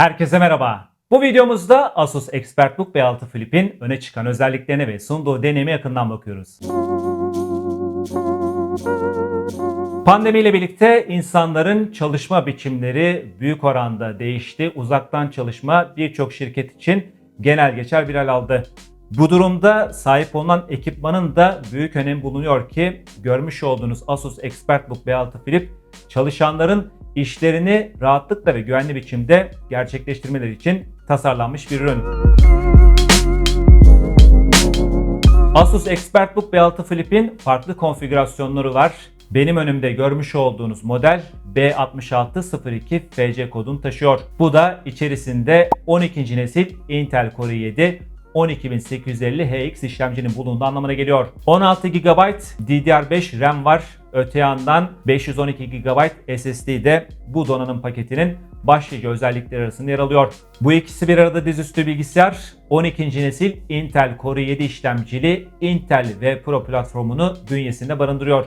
Herkese merhaba. Bu videomuzda Asus ExpertBook B6 Flip'in öne çıkan özelliklerine ve sunduğu deneyime yakından bakıyoruz. Pandemiyle birlikte insanların çalışma biçimleri büyük oranda değişti. Uzaktan çalışma birçok şirket için genel geçer bir hal aldı. Bu durumda sahip olunan ekipmanın da büyük önemi bulunuyor ki görmüş olduğunuz Asus ExpertBook B6 Flip çalışanların işlerini rahatlıkla ve güvenli biçimde gerçekleştirmeleri için tasarlanmış bir ürün. Asus ExpertBook B6 Flip'in farklı konfigürasyonları var. Benim önümde görmüş olduğunuz model B6602 FC kodunu taşıyor. Bu da içerisinde 12. nesil Intel Core i7 12850HX işlemcinin bulunduğu anlamına geliyor. 16 GB DDR5 RAM var. Öte yandan 512 GB SSD de bu donanım paketinin başlıca özellikleri arasında yer alıyor. Bu ikisi bir arada dizüstü bilgisayar 12. nesil Intel Core i7 işlemcili Intel V Pro platformunu bünyesinde barındırıyor.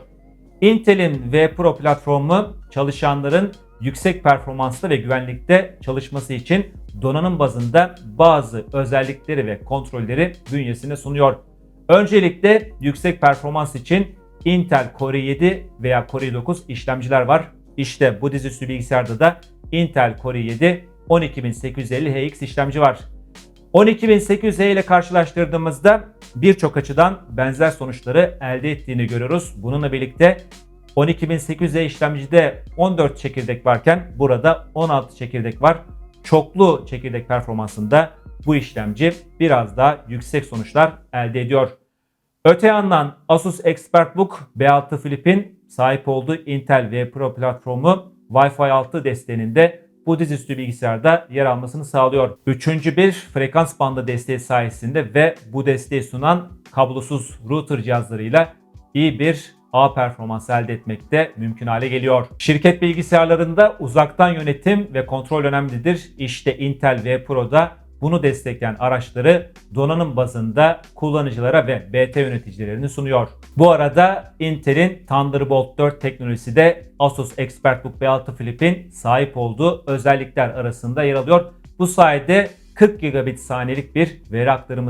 Intel'in V Pro platformu çalışanların yüksek performanslı ve güvenlikte çalışması için donanım bazında bazı özellikleri ve kontrolleri bünyesine sunuyor. Öncelikle yüksek performans için Intel Core i7 veya Core i9 işlemciler var. İşte bu dizüstü bilgisayarda da Intel Core i7 12850HX işlemci var. 12800 ile karşılaştırdığımızda birçok açıdan benzer sonuçları elde ettiğini görüyoruz. Bununla birlikte 12800 işlemcide 14 çekirdek varken burada 16 çekirdek var. Çoklu çekirdek performansında bu işlemci biraz daha yüksek sonuçlar elde ediyor. Öte yandan Asus ExpertBook B6 Flip'in sahip olduğu Intel V Pro platformu Wi-Fi 6 desteğinde bu dizüstü bilgisayarda yer almasını sağlıyor. Üçüncü bir frekans bandı desteği sayesinde ve bu desteği sunan kablosuz router cihazlarıyla iyi bir ağ performansı elde etmek de mümkün hale geliyor. Şirket bilgisayarlarında uzaktan yönetim ve kontrol önemlidir. İşte Intel V Pro'da bunu destekleyen araçları donanım bazında kullanıcılara ve BT yöneticilerini sunuyor. Bu arada Intel'in Thunderbolt 4 teknolojisi de Asus ExpertBook B6 Flip'in sahip olduğu özellikler arasında yer alıyor. Bu sayede 40 gigabit saniyelik bir veri aktarım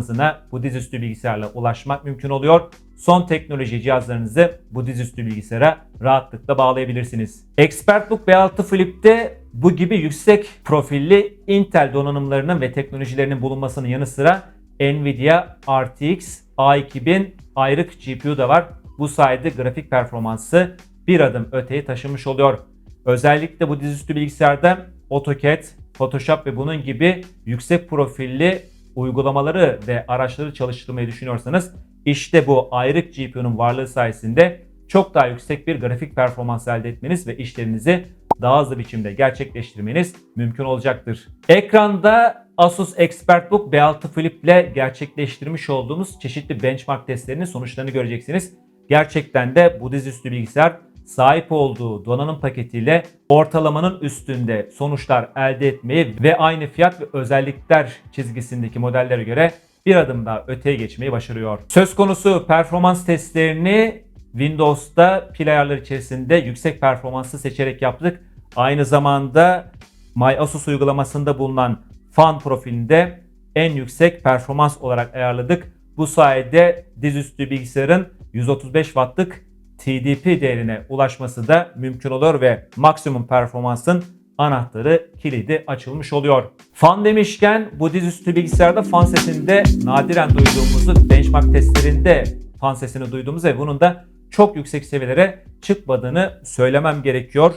bu dizüstü bilgisayarla ulaşmak mümkün oluyor. Son teknoloji cihazlarınızı bu dizüstü bilgisayara rahatlıkla bağlayabilirsiniz. ExpertBook B6 Flip'te bu gibi yüksek profilli Intel donanımlarının ve teknolojilerinin bulunmasının yanı sıra Nvidia RTX A2000 ayrık GPU da var. Bu sayede grafik performansı bir adım öteye taşımış oluyor. Özellikle bu dizüstü bilgisayarda AutoCAD, Photoshop ve bunun gibi yüksek profilli uygulamaları ve araçları çalıştırmayı düşünüyorsanız işte bu ayrık GPU'nun varlığı sayesinde çok daha yüksek bir grafik performans elde etmeniz ve işlerinizi daha hızlı biçimde gerçekleştirmeniz mümkün olacaktır. Ekranda Asus ExpertBook B6 Flip ile gerçekleştirmiş olduğumuz çeşitli benchmark testlerinin sonuçlarını göreceksiniz. Gerçekten de bu dizüstü bilgisayar sahip olduğu donanım paketiyle ortalamanın üstünde sonuçlar elde etmeyi ve aynı fiyat ve özellikler çizgisindeki modellere göre bir adım daha öteye geçmeyi başarıyor. Söz konusu performans testlerini Windows'ta pil ayarları içerisinde yüksek performanslı seçerek yaptık. Aynı zamanda MyAsus uygulamasında bulunan fan profilinde en yüksek performans olarak ayarladık. Bu sayede dizüstü bilgisayarın 135 wattlık TDP değerine ulaşması da mümkün olur ve maksimum performansın anahtarı kilidi açılmış oluyor. Fan demişken bu dizüstü bilgisayarda fan sesinde nadiren duyduğumuzu benchmark testlerinde fan sesini duyduğumuz ve bunun da çok yüksek seviyelere çıkmadığını söylemem gerekiyor.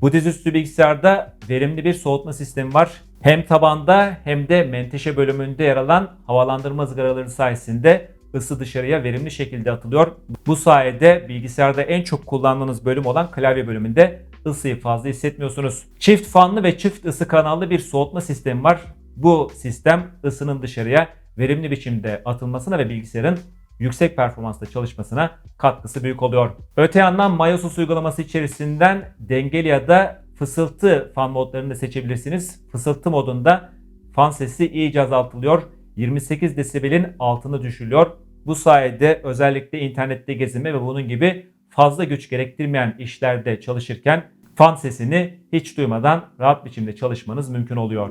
Bu dizüstü bilgisayarda verimli bir soğutma sistemi var. Hem tabanda hem de menteşe bölümünde yer alan havalandırma ızgaraları sayesinde ısı dışarıya verimli şekilde atılıyor. Bu sayede bilgisayarda en çok kullandığınız bölüm olan klavye bölümünde ısıyı fazla hissetmiyorsunuz. Çift fanlı ve çift ısı kanallı bir soğutma sistemi var. Bu sistem ısının dışarıya verimli biçimde atılmasına ve bilgisayarın yüksek performansla çalışmasına katkısı büyük oluyor. Öte yandan MyOS uygulaması içerisinden dengeli ya da fısıltı fan modlarını da seçebilirsiniz. Fısıltı modunda fan sesi iyice azaltılıyor. 28 desibelin altına düşülüyor. Bu sayede özellikle internette gezinme ve bunun gibi fazla güç gerektirmeyen işlerde çalışırken fan sesini hiç duymadan rahat biçimde çalışmanız mümkün oluyor.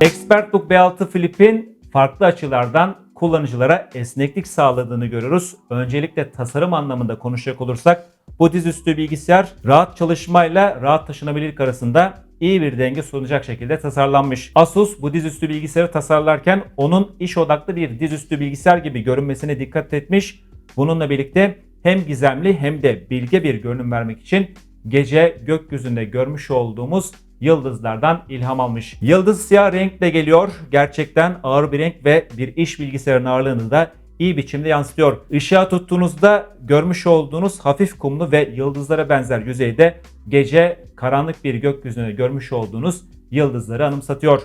Expertbook B6 Flip'in farklı açılardan kullanıcılara esneklik sağladığını görüyoruz. Öncelikle tasarım anlamında konuşacak olursak bu dizüstü bilgisayar rahat çalışmayla rahat taşınabilirlik arasında iyi bir denge sunacak şekilde tasarlanmış. Asus bu dizüstü bilgisayarı tasarlarken onun iş odaklı bir dizüstü bilgisayar gibi görünmesine dikkat etmiş. Bununla birlikte hem gizemli hem de bilge bir görünüm vermek için gece gökyüzünde görmüş olduğumuz yıldızlardan ilham almış. Yıldız siyah renkle geliyor. Gerçekten ağır bir renk ve bir iş bilgisayarının ağırlığını da iyi biçimde yansıtıyor. Işığa tuttuğunuzda görmüş olduğunuz hafif kumlu ve yıldızlara benzer yüzeyde gece karanlık bir gökyüzünde görmüş olduğunuz yıldızları anımsatıyor.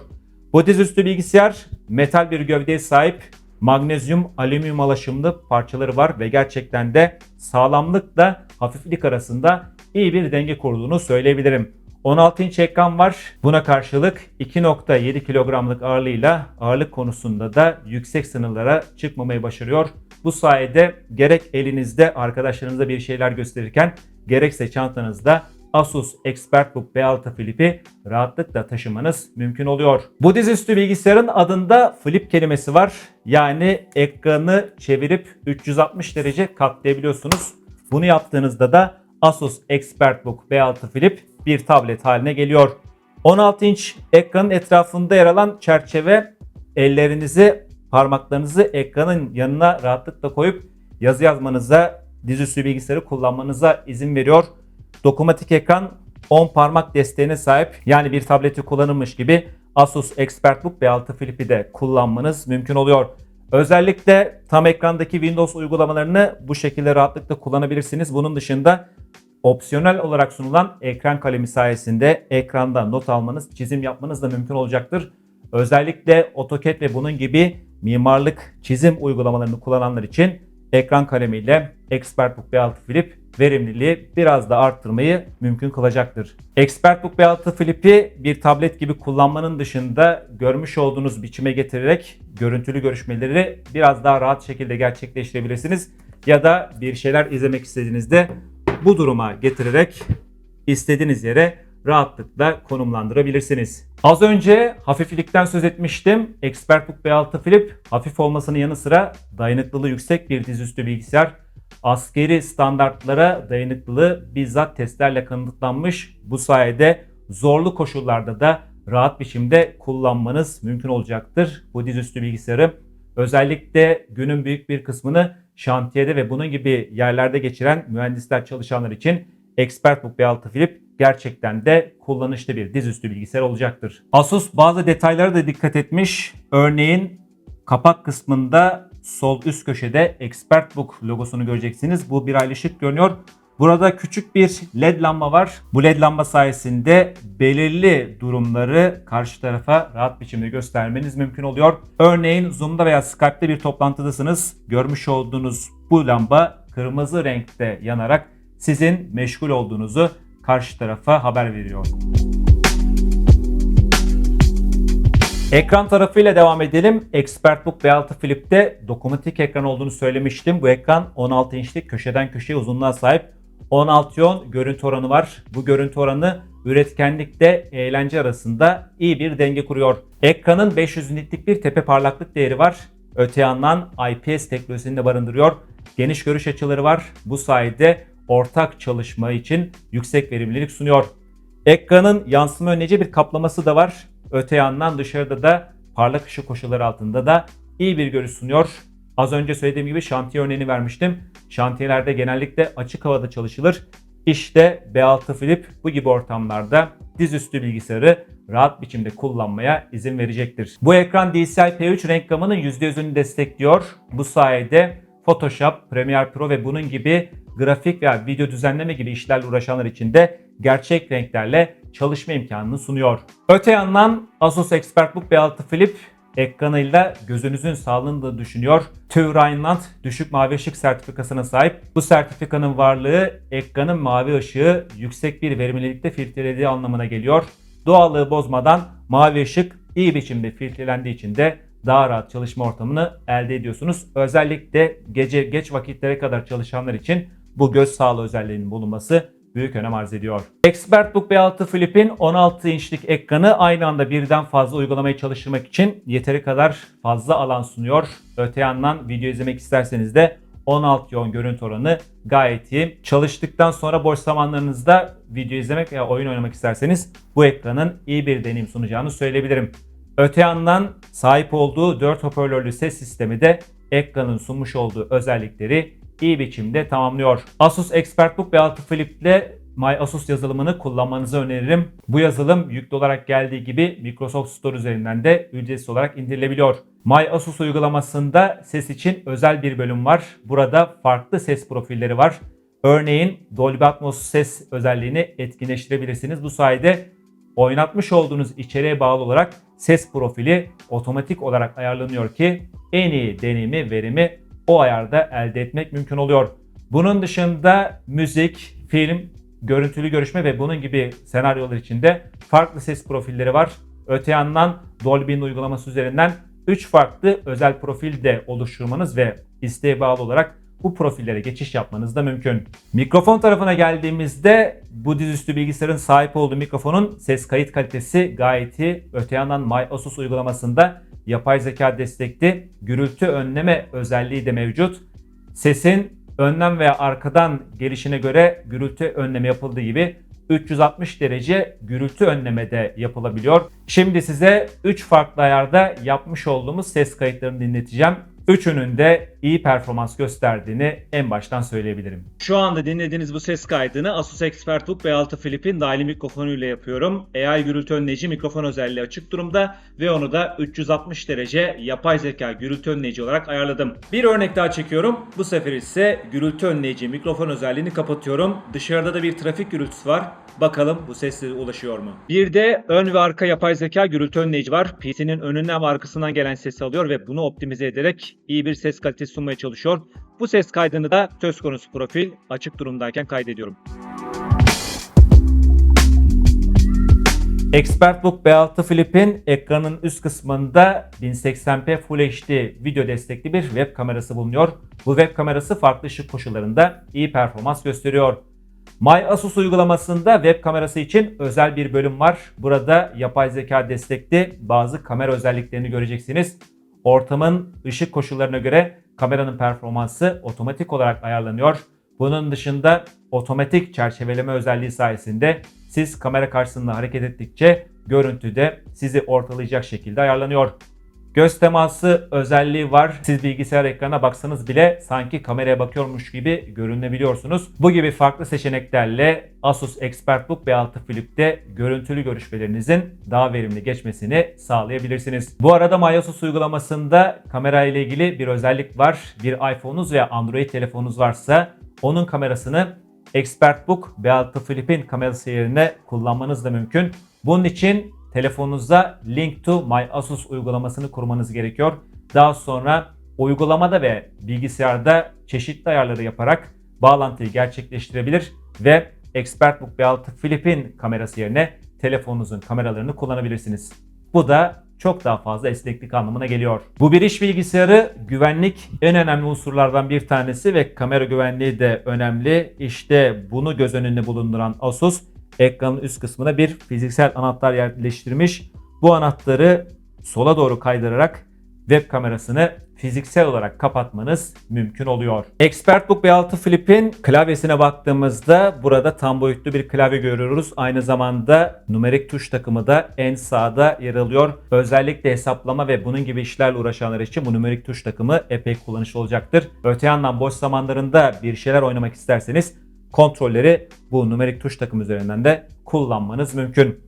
Bu dizüstü bilgisayar metal bir gövdeye sahip magnezyum alüminyum alaşımlı parçaları var ve gerçekten de sağlamlıkla hafiflik arasında iyi bir denge kurduğunu söyleyebilirim. 16 inç ekran var. Buna karşılık 2.7 kilogramlık ağırlığıyla ağırlık konusunda da yüksek sınırlara çıkmamayı başarıyor. Bu sayede gerek elinizde arkadaşlarınıza bir şeyler gösterirken gerekse çantanızda Asus ExpertBook B6 Flip'i rahatlıkla taşımanız mümkün oluyor. Bu dizüstü bilgisayarın adında flip kelimesi var. Yani ekranı çevirip 360 derece katlayabiliyorsunuz. Bunu yaptığınızda da Asus ExpertBook B6 Flip bir tablet haline geliyor. 16 inç ekranın etrafında yer alan çerçeve ellerinizi, parmaklarınızı ekranın yanına rahatlıkla koyup yazı yazmanıza, dizüstü bilgisayarı kullanmanıza izin veriyor. Dokunmatik ekran 10 parmak desteğine sahip yani bir tableti kullanılmış gibi Asus ExpertBook B6 Flip'i de kullanmanız mümkün oluyor. Özellikle tam ekrandaki Windows uygulamalarını bu şekilde rahatlıkla kullanabilirsiniz. Bunun dışında opsiyonel olarak sunulan ekran kalemi sayesinde ekranda not almanız, çizim yapmanız da mümkün olacaktır. Özellikle AutoCAD ve bunun gibi mimarlık çizim uygulamalarını kullananlar için ekran kalemiyle ExpertBook B6 Flip verimliliği biraz da arttırmayı mümkün kılacaktır. ExpertBook B6 Flip'i bir tablet gibi kullanmanın dışında görmüş olduğunuz biçime getirerek görüntülü görüşmeleri biraz daha rahat şekilde gerçekleştirebilirsiniz. Ya da bir şeyler izlemek istediğinizde bu duruma getirerek istediğiniz yere rahatlıkla konumlandırabilirsiniz. Az önce hafiflikten söz etmiştim. ExpertBook B6 Flip hafif olmasının yanı sıra dayanıklılığı yüksek bir dizüstü bilgisayar. Askeri standartlara dayanıklılığı bizzat testlerle kanıtlanmış. Bu sayede zorlu koşullarda da rahat biçimde kullanmanız mümkün olacaktır. Bu dizüstü bilgisayarı özellikle günün büyük bir kısmını şantiyede ve bunun gibi yerlerde geçiren mühendisler çalışanlar için ExpertBook B6 Flip gerçekten de kullanışlı bir dizüstü bilgisayar olacaktır. Asus bazı detaylara da dikkat etmiş. Örneğin kapak kısmında sol üst köşede ExpertBook logosunu göreceksiniz. Bu bir aylı şık görünüyor. Burada küçük bir led lamba var. Bu led lamba sayesinde belirli durumları karşı tarafa rahat biçimde göstermeniz mümkün oluyor. Örneğin Zoom'da veya Skype'de bir toplantıdasınız. Görmüş olduğunuz bu lamba kırmızı renkte yanarak sizin meşgul olduğunuzu karşı tarafa haber veriyor. Ekran tarafıyla devam edelim. ExpertBook B6 Flip'te dokunmatik ekran olduğunu söylemiştim. Bu ekran 16 inçlik köşeden köşeye uzunluğa sahip 16 yon görüntü oranı var. Bu görüntü oranı üretkenlikte eğlence arasında iyi bir denge kuruyor. Ekranın 500 nitlik bir tepe parlaklık değeri var. Öte yandan IPS teknolojisini de barındırıyor. Geniş görüş açıları var. Bu sayede ortak çalışma için yüksek verimlilik sunuyor. Ekranın yansıma önleyici bir kaplaması da var. Öte yandan dışarıda da parlak ışık koşulları altında da iyi bir görüş sunuyor. Az önce söylediğim gibi şantiye örneğini vermiştim. Şantiyelerde genellikle açık havada çalışılır. İşte B6 Flip bu gibi ortamlarda dizüstü bilgisayarı rahat biçimde kullanmaya izin verecektir. Bu ekran DCI P3 renk gamının %100'ünü destekliyor. Bu sayede Photoshop, Premiere Pro ve bunun gibi grafik veya video düzenleme gibi işlerle uğraşanlar için de gerçek renklerle çalışma imkanını sunuyor. Öte yandan Asus ExpertBook B6 Flip ekranıyla gözünüzün sağlığını da düşünüyor. TÜV Rheinland düşük mavi ışık sertifikasına sahip. Bu sertifikanın varlığı ekranın mavi ışığı yüksek bir verimlilikte filtrelediği anlamına geliyor. Doğallığı bozmadan mavi ışık iyi biçimde filtrelendiği için de daha rahat çalışma ortamını elde ediyorsunuz. Özellikle gece geç vakitlere kadar çalışanlar için bu göz sağlığı özelliğinin bulunması büyük önem arz ediyor. ExpertBook B6 Flip'in 16 inçlik ekranı aynı anda birden fazla uygulamayı çalıştırmak için yeteri kadar fazla alan sunuyor. Öte yandan video izlemek isterseniz de 16 yoğun görüntü oranı gayet iyi. Çalıştıktan sonra boş zamanlarınızda video izlemek veya oyun oynamak isterseniz bu ekranın iyi bir deneyim sunacağını söyleyebilirim. Öte yandan sahip olduğu 4 hoparlörlü ses sistemi de ekranın sunmuş olduğu özellikleri iyi biçimde tamamlıyor. Asus ExpertBook B6 Flip ile MyAsus yazılımını kullanmanızı öneririm. Bu yazılım yüklü olarak geldiği gibi Microsoft Store üzerinden de ücretsiz olarak indirilebiliyor. MyAsus uygulamasında ses için özel bir bölüm var. Burada farklı ses profilleri var. Örneğin Dolby Atmos ses özelliğini etkinleştirebilirsiniz. Bu sayede oynatmış olduğunuz içeriğe bağlı olarak ses profili otomatik olarak ayarlanıyor ki en iyi deneyimi, verimi o ayarda elde etmek mümkün oluyor. Bunun dışında müzik, film, görüntülü görüşme ve bunun gibi senaryolar içinde farklı ses profilleri var. Öte yandan Dolby'nin uygulaması üzerinden 3 farklı özel profil de oluşturmanız ve isteğe bağlı olarak bu profillere geçiş yapmanız da mümkün. Mikrofon tarafına geldiğimizde bu dizüstü bilgisayarın sahip olduğu mikrofonun ses kayıt kalitesi gayet iyi. Öte yandan MyAsus uygulamasında yapay zeka destekli gürültü önleme özelliği de mevcut. Sesin önden veya arkadan gelişine göre gürültü önleme yapıldığı gibi 360 derece gürültü önleme de yapılabiliyor. Şimdi size 3 farklı ayarda yapmış olduğumuz ses kayıtlarını dinleteceğim. Üçünün de iyi performans gösterdiğini en baştan söyleyebilirim. Şu anda dinlediğiniz bu ses kaydını Asus ExpertBook B6 Flip'in dahili mikrofonuyla yapıyorum. AI gürültü önleyici mikrofon özelliği açık durumda ve onu da 360 derece yapay zeka gürültü önleyici olarak ayarladım. Bir örnek daha çekiyorum. Bu sefer ise gürültü önleyici mikrofon özelliğini kapatıyorum. Dışarıda da bir trafik gürültüsü var. Bakalım bu sesle ulaşıyor mu? Bir de ön ve arka yapay zeka gürültü önleyici var. PC'nin önünden ve arkasından gelen sesi alıyor ve bunu optimize ederek iyi bir ses kalitesi sunmaya çalışıyor. Bu ses kaydını da söz konusu profil açık durumdayken kaydediyorum. ExpertBook B6 Flip'in ekranın üst kısmında 1080p Full HD video destekli bir web kamerası bulunuyor. Bu web kamerası farklı ışık koşullarında iyi performans gösteriyor. MyAsus uygulamasında web kamerası için özel bir bölüm var. Burada yapay zeka destekli bazı kamera özelliklerini göreceksiniz. Ortamın ışık koşullarına göre kameranın performansı otomatik olarak ayarlanıyor. Bunun dışında otomatik çerçeveleme özelliği sayesinde siz kamera karşısında hareket ettikçe görüntü de sizi ortalayacak şekilde ayarlanıyor. Göz teması özelliği var. Siz bilgisayar ekranına baksanız bile sanki kameraya bakıyormuş gibi görünebiliyorsunuz. Bu gibi farklı seçeneklerle Asus ExpertBook B6 Flip'te görüntülü görüşmelerinizin daha verimli geçmesini sağlayabilirsiniz. Bu arada MyAsus uygulamasında kamera ile ilgili bir özellik var. Bir iPhone'unuz veya Android telefonunuz varsa onun kamerasını ExpertBook B6 Flip'in kamerası yerine kullanmanız da mümkün. Bunun için telefonunuzda Link to My Asus uygulamasını kurmanız gerekiyor. Daha sonra uygulamada ve bilgisayarda çeşitli ayarları yaparak bağlantıyı gerçekleştirebilir ve ExpertBook B6 Flip'in kamerası yerine telefonunuzun kameralarını kullanabilirsiniz. Bu da çok daha fazla esneklik anlamına geliyor. Bu bir iş bilgisayarı güvenlik en önemli unsurlardan bir tanesi ve kamera güvenliği de önemli. İşte bunu göz önünde bulunduran Asus ekranın üst kısmına bir fiziksel anahtar yerleştirmiş. Bu anahtarı sola doğru kaydırarak web kamerasını fiziksel olarak kapatmanız mümkün oluyor. ExpertBook B6 Flip'in klavyesine baktığımızda burada tam boyutlu bir klavye görüyoruz. Aynı zamanda numerik tuş takımı da en sağda yer alıyor. Özellikle hesaplama ve bunun gibi işlerle uğraşanlar için bu numerik tuş takımı epey kullanışlı olacaktır. Öte yandan boş zamanlarında bir şeyler oynamak isterseniz kontrolleri bu numerik tuş takım üzerinden de kullanmanız mümkün.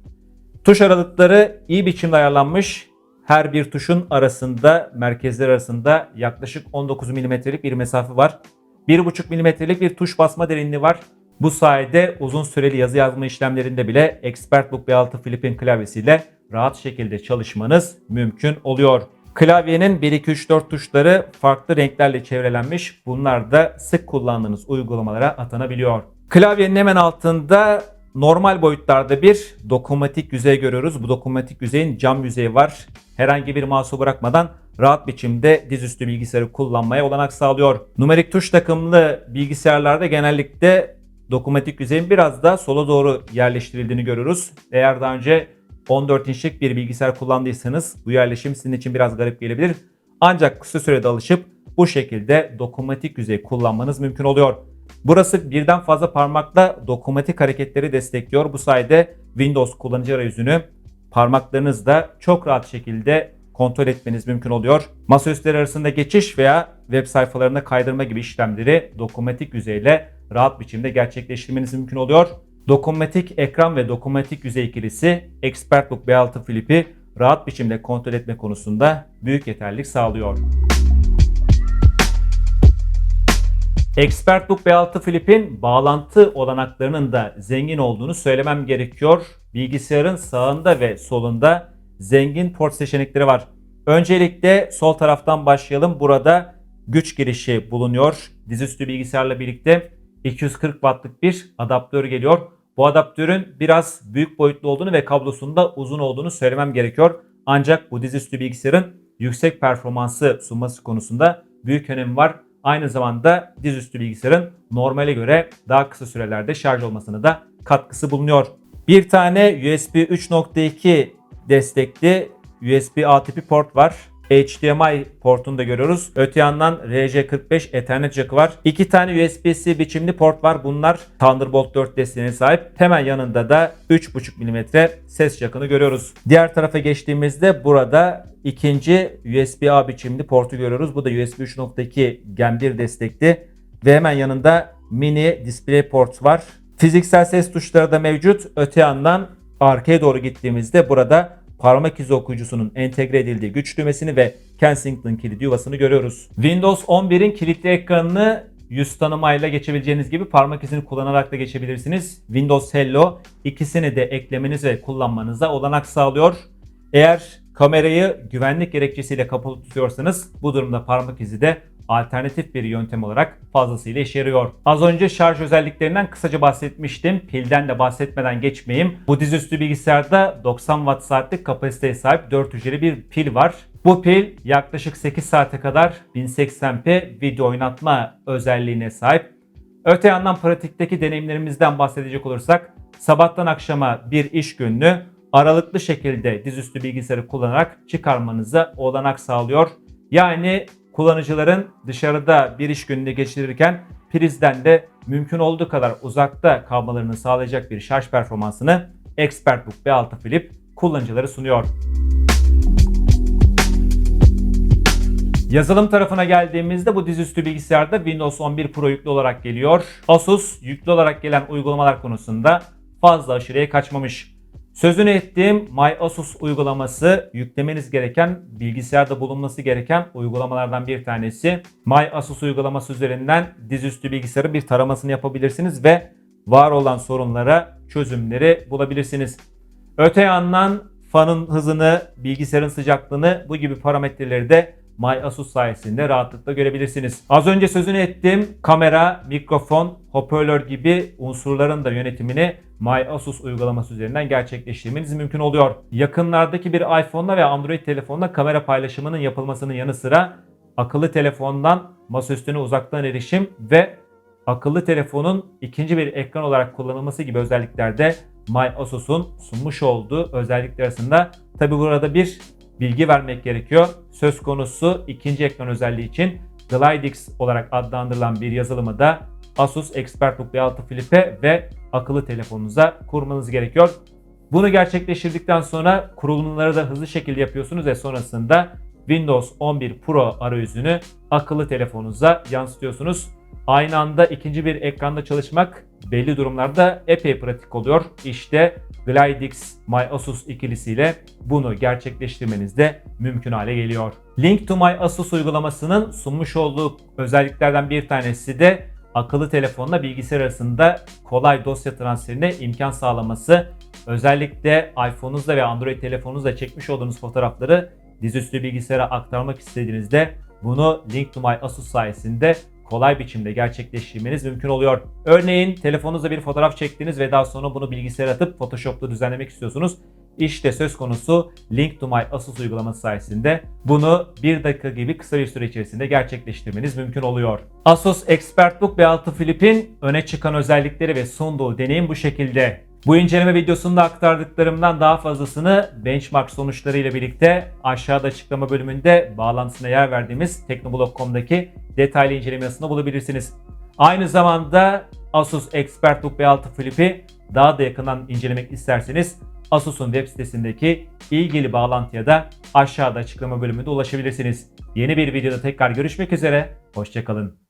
Tuş aralıkları iyi biçimde ayarlanmış. Her bir tuşun arasında, merkezler arasında yaklaşık 19 mm'lik bir mesafe var. 1,5 mm'lik bir tuş basma derinliği var. Bu sayede uzun süreli yazı yazma işlemlerinde bile ExpertBook B6 Flip'in klavyesiyle rahat şekilde çalışmanız mümkün oluyor. Klavyenin 1, 2, 3, 4 tuşları farklı renklerle çevrelenmiş. Bunlar da sık kullandığınız uygulamalara atanabiliyor. Klavyenin hemen altında normal boyutlarda bir dokunmatik yüzey görüyoruz. Bu dokunmatik yüzeyin cam yüzeyi var. Herhangi bir mouse'u bırakmadan rahat biçimde dizüstü bilgisayarı kullanmaya olanak sağlıyor. Numerik tuş takımlı bilgisayarlarda genellikle dokunmatik yüzeyin biraz da sola doğru yerleştirildiğini görüyoruz. Eğer daha önce 14 inçlik bir bilgisayar kullandıysanız bu yerleşim sizin için biraz garip gelebilir. Ancak kısa sürede alışıp bu şekilde dokunmatik yüzey kullanmanız mümkün oluyor. Burası birden fazla parmakla dokunmatik hareketleri destekliyor. Bu sayede Windows kullanıcı arayüzünü parmaklarınızla çok rahat şekilde kontrol etmeniz mümkün oluyor. Masaüstleri arasında geçiş veya web sayfalarına kaydırma gibi işlemleri dokunmatik yüzeyle rahat biçimde gerçekleştirmeniz mümkün oluyor. Dokunmatik ekran ve dokunmatik yüzey ikilisi ExpertBook B6 Flip'i rahat biçimde kontrol etme konusunda büyük yeterlilik sağlıyor. ExpertBook B6 Flip'in bağlantı olanaklarının da zengin olduğunu söylemem gerekiyor. Bilgisayarın sağında ve solunda zengin port seçenekleri var. Öncelikle sol taraftan başlayalım. Burada güç girişi bulunuyor. Dizüstü bilgisayarla birlikte 240 wattlık bir adaptör geliyor. Bu adaptörün biraz büyük boyutlu olduğunu ve kablosunda uzun olduğunu söylemem gerekiyor. Ancak bu dizüstü bilgisayarın yüksek performansı sunması konusunda büyük önemi var. Aynı zamanda dizüstü bilgisayarın normale göre daha kısa sürelerde şarj olmasına da katkısı bulunuyor. Bir tane USB 3.2 destekli USB-A tipi port var. HDMI portunu da görüyoruz. Öte yandan RJ45 Ethernet jack'ı var. İki tane USB-C biçimli port var. Bunlar Thunderbolt 4 desteğine sahip. Hemen yanında da 3.5 mm ses jack'ını görüyoruz. Diğer tarafa geçtiğimizde burada ikinci USB-A biçimli portu görüyoruz. Bu da USB 3.2 Gen 1 destekli. Ve hemen yanında mini display port var. Fiziksel ses tuşları da mevcut. Öte yandan arkaya doğru gittiğimizde burada parmak izi okuyucusunun entegre edildiği güç düğmesini ve Kensington kilidi yuvasını görüyoruz. Windows 11'in kilitli ekranını yüz tanımayla geçebileceğiniz gibi parmak izini kullanarak da geçebilirsiniz. Windows Hello ikisini de eklemeniz ve kullanmanıza olanak sağlıyor. Eğer kamerayı güvenlik gerekçesiyle kapalı tutuyorsanız bu durumda parmak izi de alternatif bir yöntem olarak fazlasıyla işe yarıyor. Az önce şarj özelliklerinden kısaca bahsetmiştim. Pilden de bahsetmeden geçmeyeyim. Bu dizüstü bilgisayarda 90 watt saatlik kapasiteye sahip 4 hücreli bir pil var. Bu pil yaklaşık 8 saate kadar 1080p video oynatma özelliğine sahip. Öte yandan pratikteki deneyimlerimizden bahsedecek olursak sabahtan akşama bir iş gününü aralıklı şekilde dizüstü bilgisayarı kullanarak çıkarmanıza olanak sağlıyor. Yani kullanıcıların dışarıda bir iş gününü geçirirken prizden de mümkün olduğu kadar uzakta kalmalarını sağlayacak bir şarj performansını ExpertBook B6 Flip kullanıcıları sunuyor. Yazılım tarafına geldiğimizde bu dizüstü bilgisayarda Windows 11 Pro yüklü olarak geliyor. Asus yüklü olarak gelen uygulamalar konusunda fazla aşırıya kaçmamış. Sözünü ettiğim MyAsus uygulaması yüklemeniz gereken, bilgisayarda bulunması gereken uygulamalardan bir tanesi. MyAsus uygulaması üzerinden dizüstü bilgisayarın bir taramasını yapabilirsiniz ve var olan sorunlara çözümleri bulabilirsiniz. Öte yandan fanın hızını, bilgisayarın sıcaklığını bu gibi parametreleri de MyAsus sayesinde rahatlıkla görebilirsiniz. Az önce sözünü ettiğim kamera, mikrofon, hoparlör gibi unsurların da yönetimini MyAsus uygulaması üzerinden gerçekleştirmeniz mümkün oluyor. Yakınlardaki bir iPhone'la veya Android telefonla kamera paylaşımının yapılmasının yanı sıra akıllı telefondan masaüstüne uzaktan erişim ve akıllı telefonun ikinci bir ekran olarak kullanılması gibi özelliklerde MyAsus'un sunmuş olduğu özellikler arasında tabi burada bir bilgi vermek gerekiyor. Söz konusu ikinci ekran özelliği için GlideX olarak adlandırılan bir yazılımı da Asus ExpertBook B6 Flip'e ve akıllı telefonunuza kurmanız gerekiyor. Bunu gerçekleştirdikten sonra kurulumları da hızlı şekilde yapıyorsunuz ve sonrasında Windows 11 Pro arayüzünü akıllı telefonunuza yansıtıyorsunuz. Aynı anda ikinci bir ekranda çalışmak belli durumlarda epey pratik oluyor. İşte GlideX MyAsus ikilisiyle bunu gerçekleştirmeniz de mümkün hale geliyor. Link to MyAsus uygulamasının sunmuş olduğu özelliklerden bir tanesi de akıllı telefonla bilgisayar arasında kolay dosya transferine imkan sağlaması. Özellikle iPhone'unuzda ve Android telefonunuzda çekmiş olduğunuz fotoğrafları dizüstü bilgisayara aktarmak istediğinizde bunu Link to My Asus sayesinde kolay biçimde gerçekleştirmeniz mümkün oluyor. Örneğin telefonunuzda bir fotoğraf çektiniz ve daha sonra bunu bilgisayara atıp Photoshop'ta düzenlemek istiyorsunuz. İşte söz konusu Link to My Asus uygulaması sayesinde bunu 1 dakika gibi kısa bir süre içerisinde gerçekleştirmeniz mümkün oluyor. Asus ExpertBook B6 Flip'in öne çıkan özellikleri ve sunduğu deneyim bu şekilde. Bu inceleme videosunda aktardıklarımdan daha fazlasını benchmark sonuçlarıyla birlikte aşağıda açıklama bölümünde bağlantısına yer verdiğimiz teknoblog.com'daki detaylı inceleme yazısında bulabilirsiniz. Aynı zamanda Asus ExpertBook B6 Flip'i daha da yakından incelemek isterseniz Asus'un web sitesindeki ilgili bağlantıya da aşağıda açıklama bölümünde ulaşabilirsiniz. Yeni bir videoda tekrar görüşmek üzere, hoşçakalın.